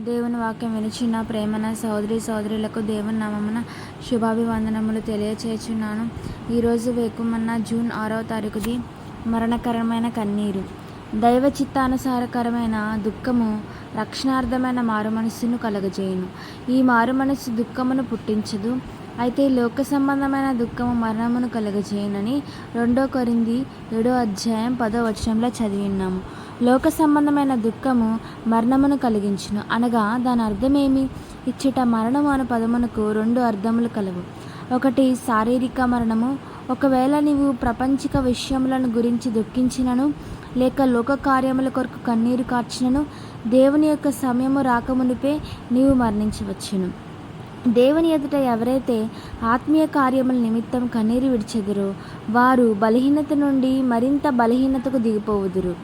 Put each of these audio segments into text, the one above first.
దేవుని వాక్యం వినిచిన ప్రేమన సహోదరి సహోదరులకు దేవుని నామమున శుభాభివందనములు తెలియచేస్తున్నాను ఈరోజు వేకుమన్న జూన్ ఆరవ తారీఖుది మరణకరమైన కన్నీరు. దైవ చిత్తానుసారకరమైన దుఃఖము రక్షణార్థమైన మారు మనస్సును కలగజేయును. ఈ మారు మనస్సు దుఃఖమును పుట్టించదు. అయితే లోక సంబంధమైన దుఃఖము మరణమును కలుగజేయనని రెండో కొరింది ఏడో అధ్యాయం పదో వచనంలో చదివి ఉన్నాము లోక సంబంధమైన దుఃఖము మరణమును కలిగించును. అనగా దాని అర్థమేమి? ఇచ్చట మరణము అనే పదమునకు రెండు అర్థములు కలవు. ఒకటి శారీరక మరణము. ఒకవేళ నీవు ప్రపంచిక విషయములను గురించి దుఃఖించినను లేక లోక కార్యముల కొరకు కన్నీరు కార్చినను దేవుని యొక్క సమయము రాకమునిపే నీవు మరణించవచ్చును. దేవుని ఎదుట ఎవరైతే ఆత్మీయ కార్యముల నిమిత్తం కన్నీరు విడిచెదరో వారు బలహీనత నుండి మరింత బలహీనతకు దిగిపోవుదురు.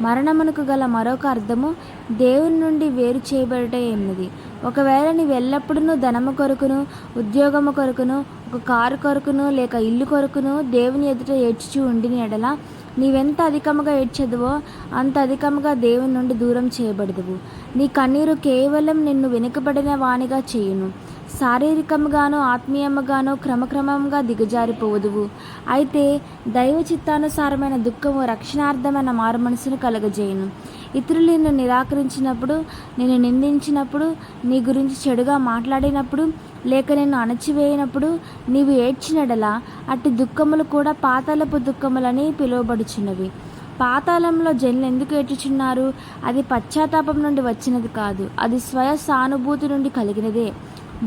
మరణమునకు గల మరొక అర్థము దేవుని నుండి వేరు చేయబడట ఎన్నది ఒకవేళ నీవు ఎల్లప్పుడూ ధనము కొరకును ఉద్యోగము కొరకును ఒక కారు కొరకును లేక ఇల్లు కొరకును దేవుని ఎదుట ఏడ్చి ఉండిన ఎడల నీవెంత అధికముగా ఏడ్చదువో అంత అధికముగా దేవుని నుండి దూరం చేయబడదువు. నీ కన్నీరు కేవలం నిన్ను వెనుకబడిన వానిగా చేయును. శారీరకముగాను ఆత్మీయముగాను క్రమక్రమంగా దిగజారిపోవదువు. అయితే దైవ చిత్తానుసారమైన దుఃఖము రక్షణార్థమైన మారు మనసును కలగజేయను. ఇతరులు నిన్ను నిరాకరించినప్పుడు నిన్ను నిందించినప్పుడు నీ గురించి చెడుగా మాట్లాడినప్పుడు లేక నిన్ను అణచివేయినప్పుడు నీవు ఏడ్చినడలా అట్టి దుఃఖములు కూడా పాతాలపు దుఃఖములని పిలువబడుచున్నవి. పాతాళంలో జనులు ఎందుకు ఏడ్చుచున్నారు? అది పశ్చాత్తాపం నుండి వచ్చినది కాదు. అది స్వయ సానుభూతి నుండి కలిగినదే.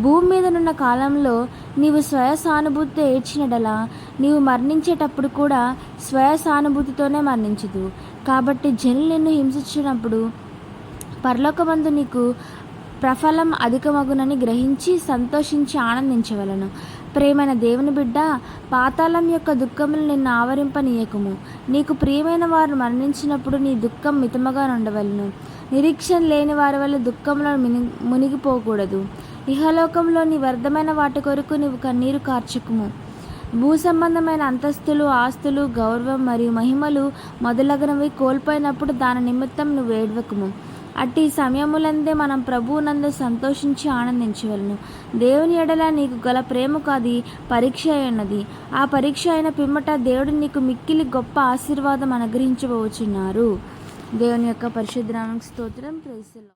భూమి మీదనున్న కాలంలో నీవు స్వయ సానుభూతితో ఏడ్చినడలా నీవు మరణించేటప్పుడు కూడా స్వయ సానుభూతితోనే మరణించదు కాబట్టి జనులు నిన్ను హింసించినప్పుడు పరలోకమందు నీకు ప్రఫలం అధికమగునని గ్రహించి సంతోషించి ఆనందించవలను. ప్రేమైన దేవుని బిడ్డ పాతాళం యొక్క దుఃఖములు నిన్ను ఆవరింపనీయకము. నీకు ప్రియమైన వారు మరణించినప్పుడు నీ దుఃఖం మితముగా ఉండవలను నిరీక్షణ లేని వారి వల్ల దుఃఖంలో ముని మునిగిపోకూడదు. ఇహలోకంలోని వ్యర్థమైన వాటి కొరకు నీవు కన్నీరు కార్చకుము. భూ సంబంధమైన అంతస్తులు ఆస్తులు గౌరవం మరియు మహిమలు మొదలగునవి కోల్పోయినప్పుడు దాని నిమిత్తం నువ్వు ఏడవకుము. అట్టి సమయములందే మనం ప్రభువునందు సంతోషించి ఆనందించవలను. దేవుని ఎడల నీకు గల ప్రేమకు అది పరీక్ష అయినది. ఆ పరీక్ష అయిన పిమ్మట దేవుడు నీకు మిక్కిలి గొప్ప ఆశీర్వాదం అనుగ్రహించబోచున్నారు. దేవుని యొక్క పరిశుద్ధ స్తోత్రం. ప్రేసలో